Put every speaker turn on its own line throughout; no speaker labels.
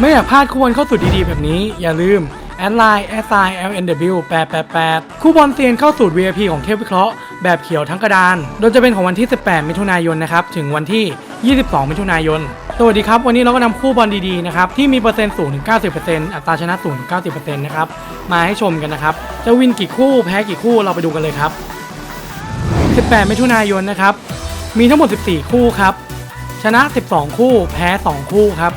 ไม่อยากพลาดคู่บอลเข้าสู่ดีๆ แบบนี้ อย่าลืม แอดไลน์ s i l n w 888 คู่บอลเซียนเข้าสูตร VIP ของเทพวิเคราะห์แบบเขียวทั้งกระดาน โดยจะเป็นของวันที่ 18 มิถุนายนนะครับ ถึงวันที่ 22 มิถุนายน สวัสดีครับ วันนี้เราก็นำคู่บอลดีๆ นะครับ ที่มีเปอร์เซ็นต์สูงถึง 90%อัตราชนะสูงถึง90%นะครับ มาให้ชมกันนะครับ จะวินกี่คู่แพ้กี่คู่เราไปดูกันเลยครับ 18 มิถุนายนนะครับ มีทั้งหมด 14 คู่ครับ ชนะ 12 คู่ แพ้ 2 คู่ครับ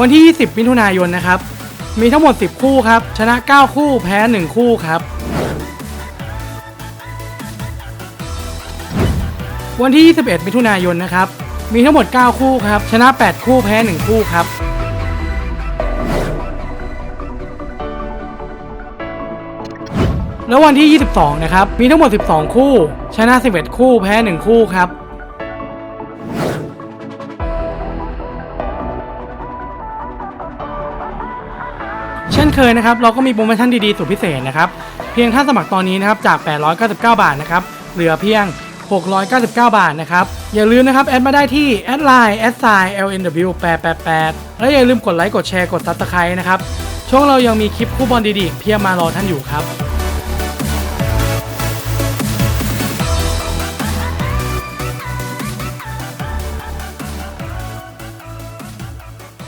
วันที่ 20 มิถุนายนนะครับ มีทั้งหมด 10 คู่ครับ ชนะ 9 คู่แพ้ 1 คู่ครับ วันที่ 21 มิถุนายนนะครับ มีทั้งหมด 9 คู่ครับ ชนะ 8 คู่แพ้ 1 คู่ครับแล้ววันที่ 22 นะครับ มีทั้งหมด 12 คู่ ชนะ 11 คู่ แพ้ 1 คู่ครับ เช่นเคยนะครับเราก็มีโปรโมชั่นดีๆสุดพิเศษนะครับเพียงท่านสมัครตอนนี้นะครับจาก 899 บาทนะครับเหลือเพียง 699 บาทนะครับอย่าลืมนะครับแอดมาได้ที่แอดไลน์แอดไซน์ lnw 888และอย่าลืมกดไลค์กดแชร์กดซับสไครต์นะครับช่วงเรายังมีคลิปคู่บอลดีๆเพียบมารอท่านอยู่ครับ